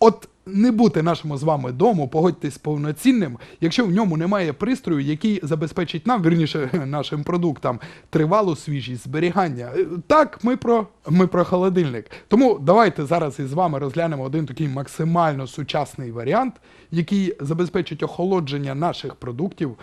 От не бути нашому з вами дому, погодьтесь повноцінним, якщо в ньому немає пристрою, який забезпечить нам, вірніше, нашим продуктам, тривалу свіжість зберігання. Е, Так, ми про, ми про холодильник. Тому давайте зараз із вами розглянемо один такий максимально сучасний варіант, який забезпечить охолодження наших продуктів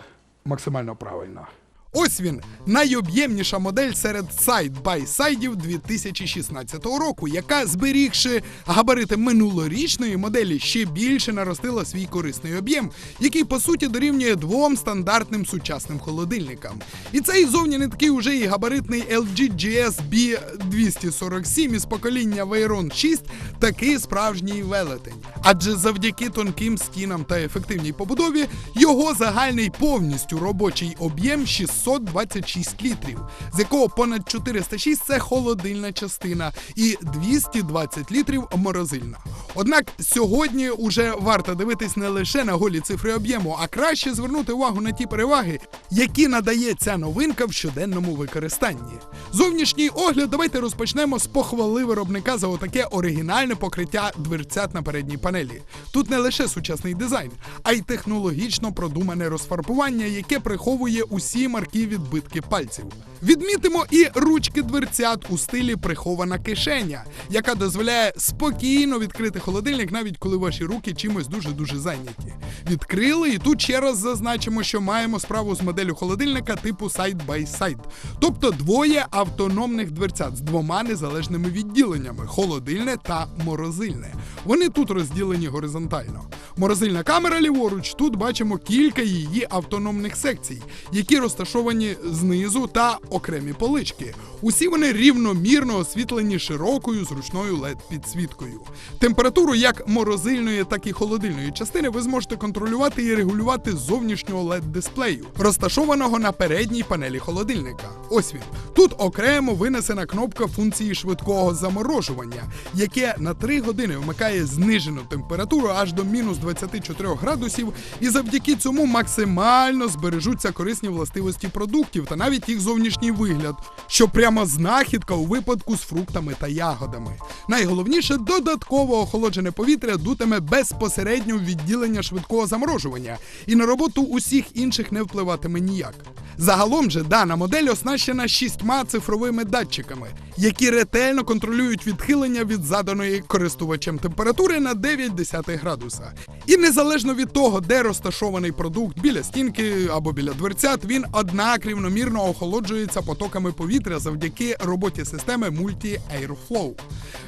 максимально правильно. Ось він найоб'ємніша модель серед сайд-бай-сайдів 2016 року, яка, зберігши габарити минулорічної моделі, ще більше наростила свій корисний об'єм, який по суті дорівнює двом стандартним сучасним холодильникам. І цей зовні не такий уже і габаритний LG GS B247 із покоління Veyron 6 такий справжній велетень. Адже завдяки тонким стінам та ефективній побудові його загальний повністю робочий об'єм 626 літрів, з якого понад 406 це холодильна частина і 220 літрів морозильна. Однак сьогодні уже варто дивитись не лише на голі цифри об'єму, а краще звернути увагу на ті переваги, які надає ця новинка в щоденному використанні. Зовнішній огляд давайте розпочнемо з похвали виробника за отаке оригінальне покриття дверцят на передній панелі. Тут не лише сучасний дизайн, а й технологічно продумане розфарбування, яке приховує усі марки відбитки пальців. Відмітимо і ручки дверцят у стилі прихована кишеня, яка дозволяє спокійно відкрити холодильник, навіть коли ваші руки чимось дуже дуже зайняті. Відкрили, і тут ще раз зазначимо, що маємо справу з моделлю холодильника типу side-by-side. Тобто двоє автономних дверцят з двома незалежними відділеннями холодильне та морозильне. Вони тут розділені горизонтально. Морозильна камера ліворуч, тут бачимо кілька її автономних секцій, які розташовані знизу та окремі полички. Усі вони рівномірно освітлені широкою зручною led підсвіткою. Температуру як морозильної, так і холодильної частини ви зможете контролювати і регулювати з зовнішнього led дисплею, розташованого на передній панелі холодильника. Ось він. Тут окремо винесена кнопка функції швидкого заморожування, яке на 3 години вмикає знижену температуру аж до мінус 24 градусів, і завдяки цьому максимально збережуться корисні властивості продуктів та навіть їх зовнішній вигляд, що прямо знахідка у випадку з фруктами та ягодами. Найголовніше додатково охолоджене повітря дутиме безпосередньо відділення швидкого заморожування, і на роботу усіх інших не впливатиме ніяк. Загалом же дана модель оснащена шістьма цифровими датчиками, які ретельно контролюють відхилення від заданої користувачем температури на 9 десятих градуса. І незалежно від того, де розташований продукт біля стінки або біля дверцят, він однак рівномірно охолоджується потоками повітря завдяки роботі системи Multi Airflow.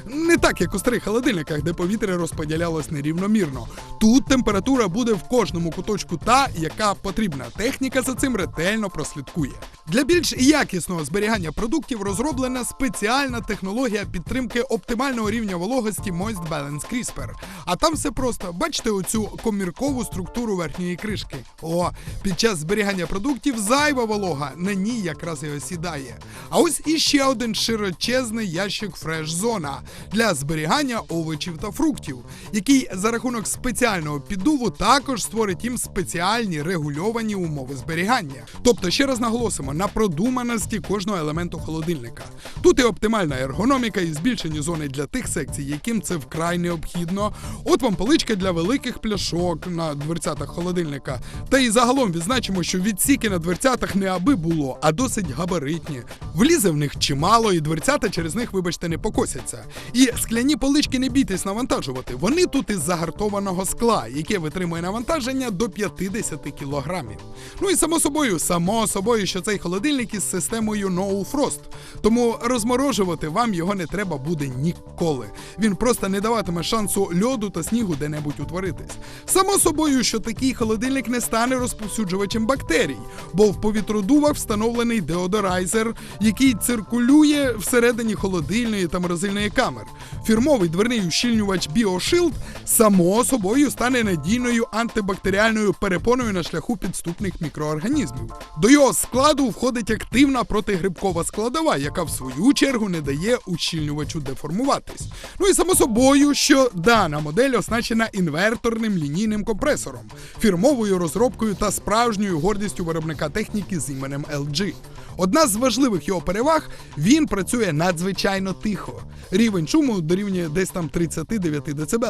Не так, як у старих холодильниках, де повітря розподілялось нерівномірно. Тут температура буде в кожному куточку та, яка потрібна. Техніка за цим ретельно прослідкує. Для більш якісного зберігання продуктів розроблена спеціальна технологія підтримки оптимального рівня вологості Moist Balance CRISPR. А там все просто. Бачите оцю коміркову структуру верхньої кришки. О, під час зберігання продуктів зайва волога на ній якраз і осідає. А ось іще один широчезний ящик Zona для зберігання овочів та фруктів, який за рахунок спеціального піддуву також створить їм спеціальні регульовані умови зберігання. Тобто, ще раз наголосимо на продуманості кожного елементу холодильника. Тут і оптимальна ергономіка, і збільшені зони для тих секцій, яким це вкрай необхідно. От вам поличка для великих пляшок на дверцятах холодильника. Та і загалом відзначимо, що відсіки на дверцятах не аби було, а досить габаритні. Влізе в них чимало, і дверцята через них, вибачте, не покосяться. І скляні полички не бійтесь навантажувати. Вони тут із загартованого скла, яке витримує навантаження до 50 кілограмів. Ну і само собою, само собою, що цей холодильник із системою No Frost. Тому розморожувати вам його не треба буде ніколи. Він просто не даватиме шансу льоду та снігу де-небудь утворитись. Само собою, що такий холодильник не стане розповсюджувачем бактерій, бо в повітродувах встановлений деодорайзер, який циркулює всередині холодильної та морозильної камер. Фірмовий дверний ущільнювач BioShield само собою стане надійною антибактеріальною перепоною на шляху підступних мікроорганізмів. До його складу входить активна протигрибкова складова, яка в свою чергу не дає ущільнювачу деформуватись. Ну і само собою, що дана модель оснащена інверторним лінійним компресором, фірмовою розробкою та справжньою гордістю виробника техніки з іменем LG. Одна з важливих його переваг він працює надзвичайно тихо. Рівень шуму дорівнює десь там 39 дБ.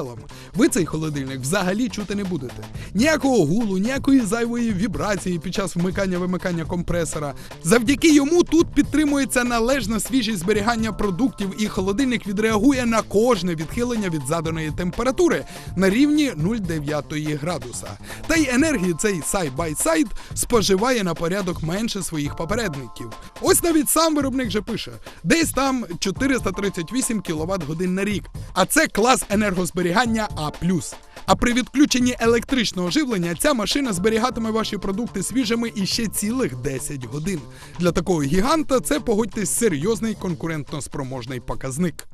Ви цей холодильник взагалі чути не будете. Ніякого гулу, ніякої зайвої вібрації під час вмикання-вимикання компресора. Завдяки йому тут підтримується належна свіжість зберігання продуктів, і холодильник відреагує на кожне відхилення від заданої температури на рівні 0,9 градуса. Та й енергії цей сайд-бай-сайд споживає на порядок менше своїх попередників. Ось навіть сам виробник же пише: десь там 438 кВт годин на рік. А це клас енергозберігання А. А при відключенні електричного живлення ця машина зберігатиме ваші продукти свіжими іще цілих 10 годин. Для такого гіганта це погодьтесь серйозний конкурентно спроможний показник.